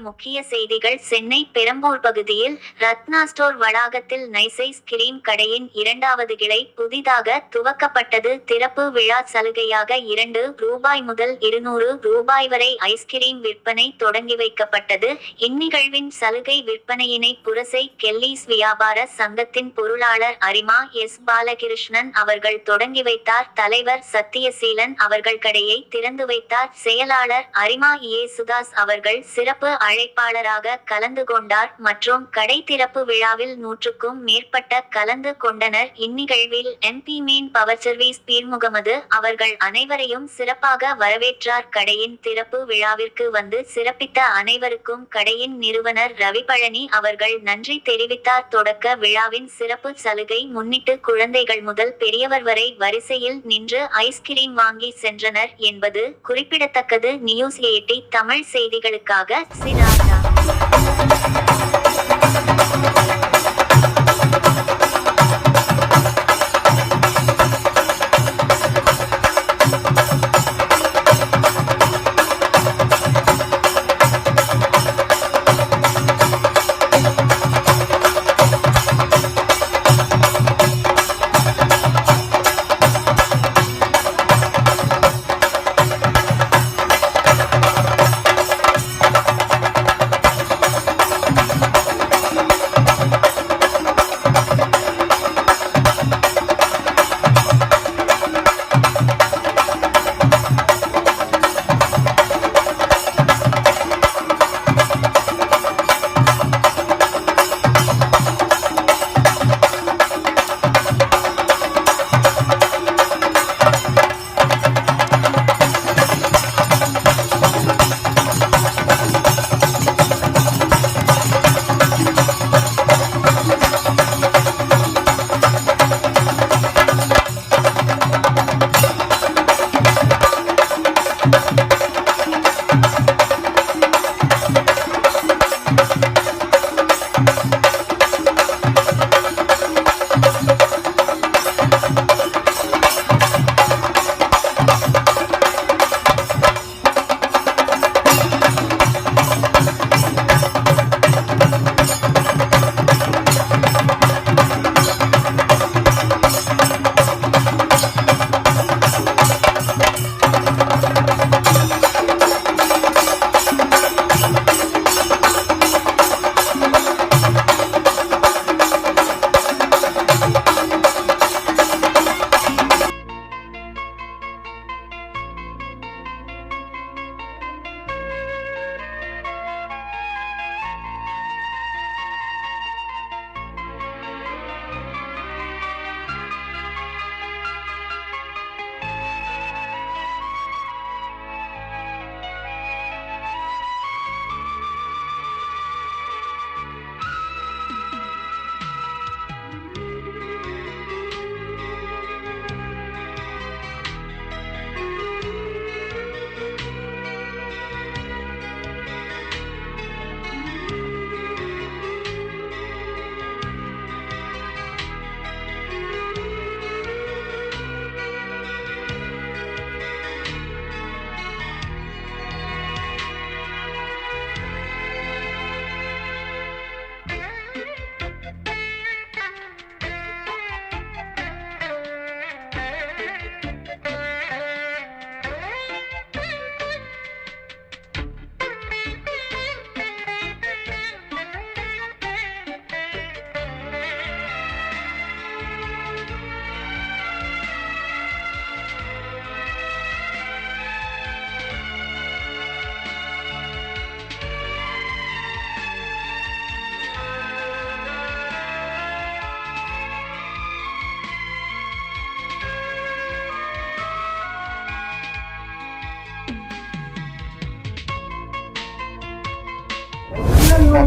முக்கிய செய்திகள் சென்னை பெரம்பூர் பகுதியில் ரத்னா ஸ்டோர் வளாகத்தில் நைசைஸ் கிரீம் கடையின் இரண்டாவது கிளை புதிதாக துவக்கப்பட்டது. திறப்பு விழா சலுகையாக இரண்டு ரூபாய் முதல் இருநூறு ரூபாய் வரை ஐஸ்கிரீம் விற்பனை தொடங்கி வைக்கப்பட்டது. இந்நிகழ்வின் சலுகை விற்பனையினை புரசை கெல்லிஸ் வியாபார சங்கத்தின் பொருளாளர் அரிமா எஸ். பாலகிருஷ்ணன் அவர்கள் தொடங்கி வைத்தார். தலைவர் சத்தியசீலன் அவர்கள் கடையை திறந்து வைத்தார். செயலாளர் அரிமா ஏ. சுதாஸ் அவர்கள் சிறப்பு அழைப்பாளராக கலந்து கொண்டார் மற்றும் கடை திறப்பு விழாவில் நூற்றுக்கும் மேற்பட்ட கலந்து கொண்டனர். இந்நிகழ்வில் MP main power service Peermohammed அவர்கள் அனைவரையும் சிறப்பாக வரவேற்றார். கடையின் திறப்பு விழாவிற்கு வந்து சிறப்பித்த அனைவருக்கும் கடையின் நிறுவனர் ரவி பழனி அவர்கள் நன்றி தெரிவித்தார். தொடக்க விழாவின் சிறப்பு சலுகை முன்னிட்டு குழந்தைகள் முதல் பெரியவர் வரை வரிசையில் நின்று ஐஸ்கிரீம் வாங்கி சென்றனர் என்பது குறிப்பிடத்தக்கது. நியூஸ் எயிட்டி தமிழ் செய்திகளுக்காக 呀呀，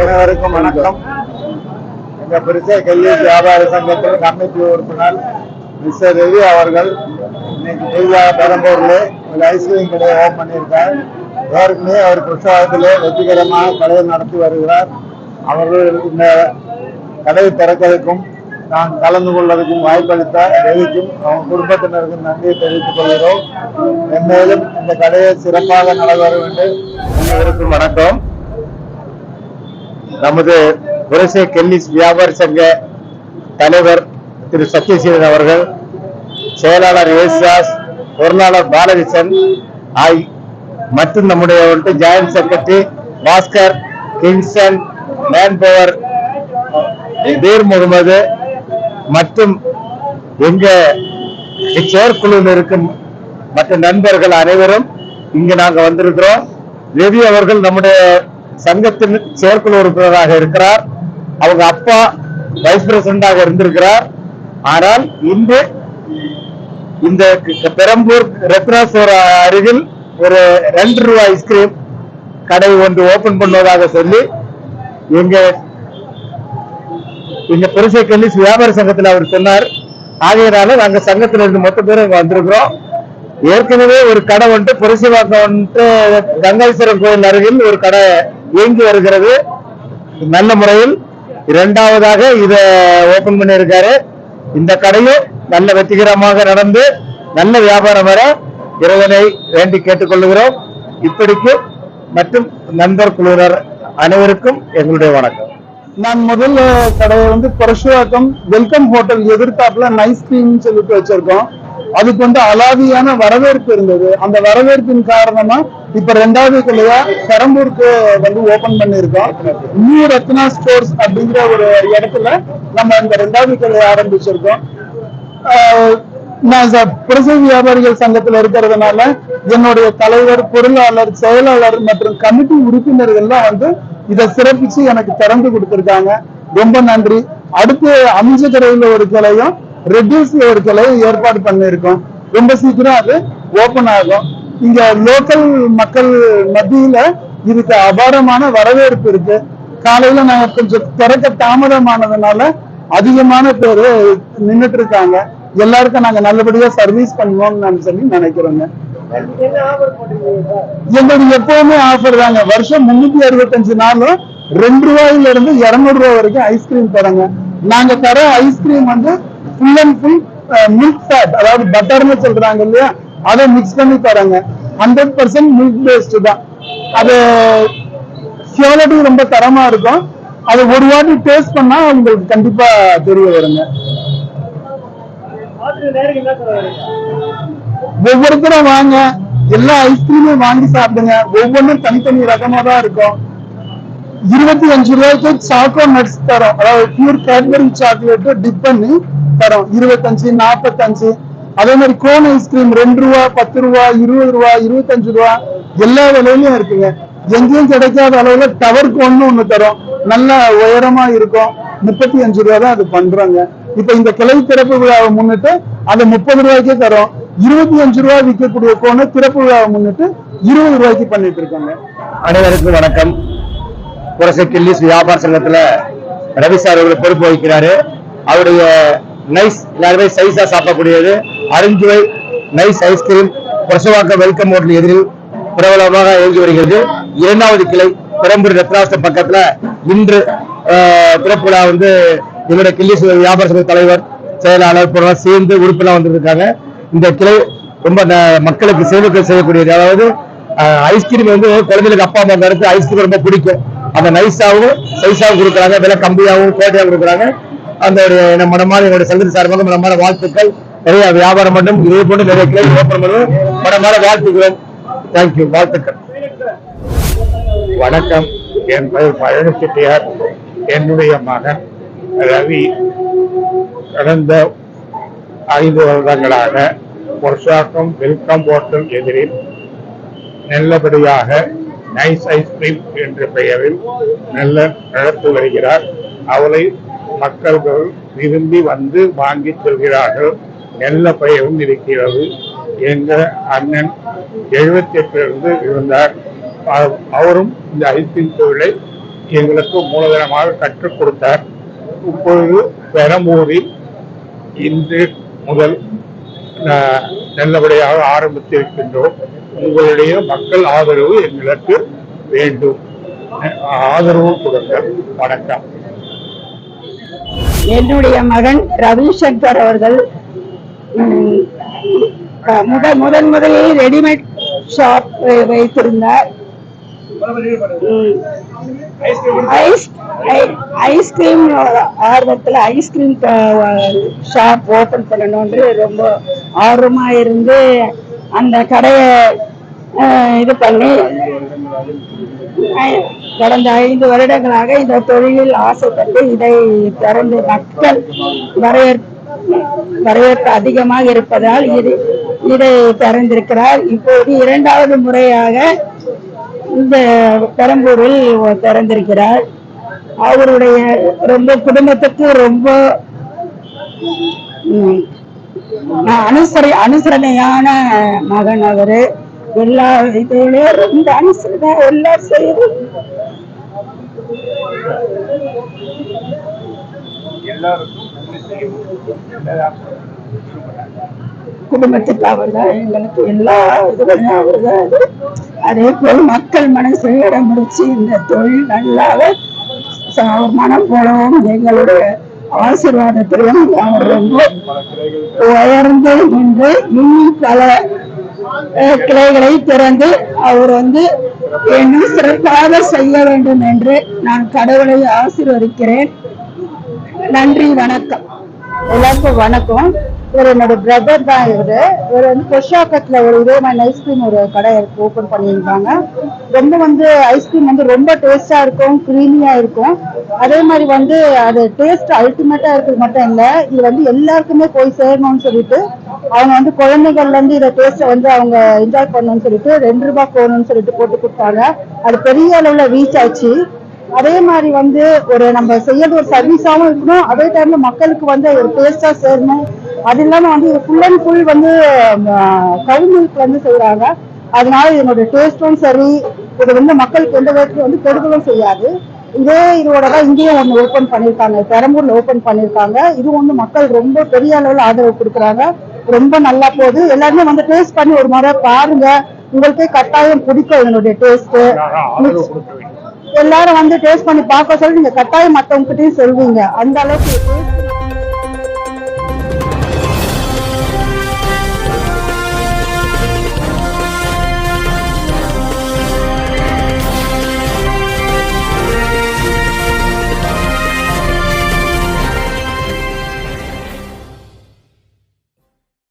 அனைவருக்கும் வணக்கம். எங்க பெருசா கல்வி வியாபார சங்கத்தின் கமிட்டி உறுப்பினர் மிஸ்டர் ரவி அவர்கள் இன்னைக்கு புதிதாக பெரம்பூர்ல ஒரு ஐஸ்கிரீம் கடையை ஓபன் பண்ணியிருக்கார். ஏற்கனவே அவர் புஷ்பாகத்திலே வெற்றிகரமாக கடையை நடத்தி வருகிறார். அவர்கள் இந்த கடையை திறக்கிறதுக்கும் நான் கலந்து கொள்வதற்கும் வாய்ப்பளித்த ரவிக்கும் அவங்க குடும்பத்தினருக்கும் நன்றியை தெரிவித்துக் கொள்கிறோம். மேலும் இந்த கடையை சிறப்பாக நடைபெற வேண்டும். அனைவருக்கும் வணக்கம். நமது புரசே கெல்லிஸ் வியாபார சங்க தலைவர் திரு சத்யசீலன் அவர்கள் செயலாளர் யேசுதாஸ் பொருளாளர் பாலகிருஷ்ணன் ஆய் மற்றும் நம்முடைய வந்துட்டு joint secretary Bhaskar Kingston man power Peer Mohammed மற்றும் எங்க செயற்குழுவில் இருக்கும் மற்ற நண்பர்கள் அனைவரும் இங்கு நாங்கள் வந்திருக்கிறோம். ரவி அவர்கள் நம்முடைய சங்கத்தின் செயற்குழு உறுப்பினராக இருக்கிறார். அவங்க அப்பா வைஸ் பிரசிடண்டாக இருந்திருக்கிறார். ஆனால் இன்று இந்த பெரம்பூர் ரத்னாசுவர அருகில் ஒரு ரெண்டு ரூபாய் ஐஸ்கிரீம் கடை ஒன்று ஓபன் பண்ணுவதாக சொல்லி எங்க எங்க பெருசை கல்வி வியாபார சங்கத்தில் அவர் சொன்னார். ஆகையினால நாங்க சங்கத்துல இருந்து மொத்த பேரும் இங்க வந்திருக்கிறோம். ஏற்கனவே ஒரு கடை வந்துட்டு புரசிவாக்கம் வந்துட்டு கங்காஈஸ்வரர் கோயில் அருகில் ஒரு கடை இயங்கி வருகிறது. நல்ல முறையில் இரண்டாவதாக இத ஓபன் பண்ணியிருக்காரு. இந்த கடையும் நல்ல வெற்றிகரமாக நடந்து நல்ல வியாபாரம் வர இறைவனை வேண்டி கேட்டுக்கொள்கிறோம். இப்படிக்கு மற்றும் நண்பர் குழுவினர் அனைவருக்கும் எங்களுடைய வணக்கம். நான் முதல்ல கடையை வந்து பரசுவாக்கம் வெல்கம் ஹோட்டல் எதிர்த்தாப்புல நைஸ் கிரீம் சொல்லிட்டு வச்சிருக்கோம். அதுக்கு வந்து அலாதியான வரவேற்பு இருந்தது. அந்த வரவேற்பின் காரணமா இப்ப ரெண்டாவது கிளையா பெரம்பூருக்கு வந்து ஓபன் பண்ணிருக்கோம் நியூ ரத்னா ஸ்டோர்ஸ் அப்படிங்கிற ஒரு இடத்துல நம்ம இந்த ரெண்டாவது கிளையை ஆரம்பிச்சிருக்கோம். ஆஹ் நான் பிரசவ வியாபாரிகள் சங்கத்துல இருக்கிறதுனால என்னுடைய தலைவர் பொருளாளர் செயலாளர் மற்றும் கமிட்டி உறுப்பினர்கள்லாம் வந்து இதை சிறப்பிச்சு எனக்கு திறந்து கொடுத்திருக்காங்க. ரொம்ப நன்றி. அடுத்து அமைஞ்ச கடையில ஒரு கிளையும் ரெடியூஸ் ஒரு கிளையும் ஏற்பாடு பண்ணியிருக்கோம். ரொம்ப சீக்கிரம் அது ஓபன் ஆகும். இங்க லோக்கல் மக்கள் மத்தியில இதுக்கு அபாரமான வரவேற்பு இருக்கு. காலையில நாங்க கொஞ்சம் திறக்க தாமதமானதுனால அதிகமான பேர் நின்னுட்டு இருக்காங்க எல்லாருக்கும் நாங்க நல்லபடியா சர்வீஸ் பண்ணுவோம்னு சொல்லி நினைக்கிறோங்க. எங்களுக்கு எப்பவுமே ஆஃபர் தாங்க. வருஷம் முன்னூத்தி அறுபத்தஞ்சு நாளும் ரெண்டு ரூபாயில இருந்து இருநூறு ரூபாய் வரைக்கும் ஐஸ்கிரீம் தரங்க. நாங்க தர ஐஸ்கிரீம் வந்து full and full milk fat அதாவது பட்டர்னு சொல்றாங்க இல்லையா? அதை மிக்ஸ் பண்ணி தராங்க ஹண்ட்ரட் பர்சன்ட் மில்க் பேஸ்டு தான். அது குவாலிட்டி ரொம்ப தரமா இருக்கும். அது ஒரு வாட்டி டேஸ்ட் பண்ணா உங்களுக்கு கண்டிப்பா தெரிய வருங்க. ஒவ்வொருத்தரும் வாங்க. எல்லா ஐஸ்கிரீமும் வாங்கி சாப்பிடுங்க. ஒவ்வொன்றும் தனித்தனி ரகமா தான் இருக்கும். இருபத்தி அஞ்சு ரூபாய்க்கு சாக்கோ நட்ஸ் தரும். அதாவது பியூர் கேட்பரி சாக்லேட் டிப் பண்ணி தரோம். இருபத்தஞ்சு நாற்பத்தஞ்சு அதே மாதிரி கோன் ஐஸ்கிரீம் ரெண்டு ரூபா பத்து ரூபா இருபது ரூபா இருபத்தஞ்சு ரூபா எல்லா விலையிலயும் இருக்குங்க. எங்கேயும் கிடைக்காத அளவுல டவர் கோன்னு ஒண்ணு தரோம். நல்ல உயரமா இருக்கும். முப்பத்தி அஞ்சு ரூபா தான் அது பண்றாங்க. இப்ப இந்த கிளை திறப்பு விழாவை முன்னிட்டு அதை முப்பது ரூபாய்க்கே தரோம். இருபத்தி அஞ்சு ரூபாய் விற்கக்கூடிய கோனை திறப்பு விழாவை முன்னிட்டு இருபது ரூபாய்க்கு பண்ணிட்டு இருக்காங்க. அனைவருக்கும் வணக்கம். புரசை கில்லிஸ் வியாபார சங்கத்துல ரவி சார் அவர்கள் பொறுப்பு வகிக்கிறாரு. அவருடைய நைஸ் எல்லாருமே சைஸா சாப்பிடக்கூடியது. அருஞ்சுவை nice ice cream Parasuvakkam welcome hotel எதிரில் பிரபலமாக இயங்கி வருகிறது. இரண்டாவது கிளை பெரம்பூர் ரத்னாஸ்டம் பக்கத்துல இன்று ஆஹ், வந்து எங்களுடைய கில்லிஸ் வியாபார சங்க தலைவர் செயலாளர் போன்ற சேர்ந்து உறுப்பினர் வந்திருக்காங்க. இந்த கிளை ரொம்ப ந- மக்களுக்கு சேவைகள் செய்யக்கூடியது. அதாவது ஐஸ்கிரீம் வந்து குழந்தைகளுக்கு அப்பா அம்மா கருத்து ஐஸ்கிரீம் ரொம்ப பிடிக்கும். அந்த நைஸாவும் சைஸாவும் கொடுக்குறாங்க. விலை கம்மியாகவும் கோட்டையாகவும் கொடுக்குறாங்க. அந்த ஒரு நம்ம மனமான என்னுடைய சங்கத்து சார்பாக மனமான வாழ்த்துக்கள். நிறைய வியாபாரம் பண்ணும். இதே போன்று நிறைய கிளை ஓப்பன் பண்ணுவோம் மனமான வாழ்த்துக்கிறோம் தேங்க்யூ வாழ்த்துக்கள். வணக்கம். என் பெயர் பழனிச்செட்டியார். என்னுடைய மகன் ரவி. கடந்த ஐந்து வருடங்களாக பொருஷாக்கம் வெல்கம் ஹோட்டல் எதிரில் நல்லபடியாக நைஸ் ஐஸ்கிரீம் என்ற பெயரில் நல்ல நடத்தி வருகிறார். அவளை மக்கள்கள் விரும்பி வந்து வாங்கி செல்கிறார்கள். நல்ல பயவும் இருக்கிறது எங்கள் அண்ணன் எழுபத்தி எட்டிலிருந்து இருந்தார். அவ- அவரும் இந்த ஐஸ்கிரீம் தொழிலை எங்களுக்கு மூலதனமாக கற்றுக் கொடுத்தார். இப்பொழுது பெரம்பூரில் இன்று முதல் நல்லபடியாக ஆரம்பித்திருக்கின்றோம். உங்களுடைய மக்கள் ஆதரவு எங்களுக்கு வேண்டும். ஆதரவு கொடுங்கள். வணக்கம். என்னுடைய மகன் ரவிசங்கர் அவர்கள் முதல் முதன் முதலில் ரெடிமேட் ஷாப் வைத்திருந்தார். ஐஸ் ஐ- ஐஸ்கிரீம் ஆர்வத்தில் ஐஸ்கிரீம் ஷாப் ஓபன் பண்ணணும்னு ரொம்ப ஆர்வமாக இருந்து அந்த கடையை இது பண்ணி கடந்த ஐந்து வருடங்களாக இந்த தொழிலில் ஆசைப்பட்டு இதை திறந்து மக்கள் வரவேற் வரவேற்பு அதிகமாக இருப்பதால் இது இதை திறந்திருக்கிறார் இப்போது இரண்டாவது முறையாக இந்த பெரம்பூரில் திறந்திருக்கிறார் அவருடைய ரொம்ப குடும்பத்துக்கு ரொம்ப அனுசரி அனுசரணையான மகன் அவரு. எல்லா இதுலயும் ரொம்ப அனுசரணை எல்லாம் செய்யணும் குடும்பத்துக்கு அவர் தான் எங்களுக்கு எல்லா இதுலையும் அவர் தான் இது. அதே போல் மக்கள் மனசை இடம் பிடிச்சி இந்த தொழில் நல்லாவே மனம் போலவும் எங்களுடைய ஆசீர்வாதத்திலும் அவர் ரொம்ப உயர்ந்து நின்று இன்னும் பல கிளைகளை திறந்து அவர் வந்து இன்னும் சிறப்பாக செய்ய வேண்டும் என்று நான் கடவுளை ஆசீர்வதிக்கிறேன். நன்றி வணக்கம். எல்லாருக்கும் வணக்கம். இவர் என்னோட பிரதர் தான் இவரு. இவர் வந்து கொஷாக்கத்துல ஒரு இதே மாதிரி ஐஸ்கிரீம் ஒரு கடை ஓபன் பண்ணியிருந்தாங்க. ரொம்ப வந்து ஐஸ்கிரீம் வந்து ரொம்ப டேஸ்டா இருக்கும் க்ரீமியா இருக்கும். அதே மாதிரி வந்து அது டேஸ்ட் அல்டிமேட்டா இருக்கிறது மட்டும் இல்லை இது வந்து எல்லாருக்குமே போய் சேரணும்னு சொல்லிட்டு அவங்க வந்து குழந்தைகள்ல இருந்து இதை டேஸ்ட்டை வந்து அவங்க என்ஜாய் பண்ணணும்னு சொல்லிட்டு ரெண்டு ரூபாய் போகணும்னு சொல்லிட்டு போட்டு கொடுத்தாங்க. அது பெரிய அளவுல ரீச் ஆச்சு. அதே மாதிரி வந்து ஒரு நம்ம செய்யறது ஒரு சர்வீஸாவும் இருக்கணும். அதே டைம்ல மக்களுக்கு வந்து ஒரு டேஸ்டா சேரணும். அது இல்லாம வந்து ஃபுல் அண்ட் ஃபுல் வந்து கவு மில்க் வந்து செய்யறாங்க அதனால இதனோட டேஸ்டும் சரி. இது வந்து மக்களுக்கு எந்த விதத்துலயும் வந்து கெடுதலும் செய்யாது. இதே இதோட தான் இங்கேயும் ஒன்று ஓப்பன் பண்ணியிருக்காங்க பெரம்பூர்ல ஓப்பன் பண்ணியிருக்காங்க இது வந்து மக்கள் ரொம்ப பெரிய அளவில் ஆதரவு கொடுக்குறாங்க. ரொம்ப நல்லா போகுது. எல்லாருமே வந்து டேஸ்ட் பண்ணி ஒரு முறை பாருங்க. உங்களுக்கே கட்டாயம் பிடிக்கும் இதனுடைய டேஸ்ட் எல்லாரும் வந்து டேஸ்ட் பண்ணி பார்க்க சொல்லி நீங்க கட்டாயம் மத்தவங்க கிட்டயும் சொல்வீங்க. அந்த அளவுக்கு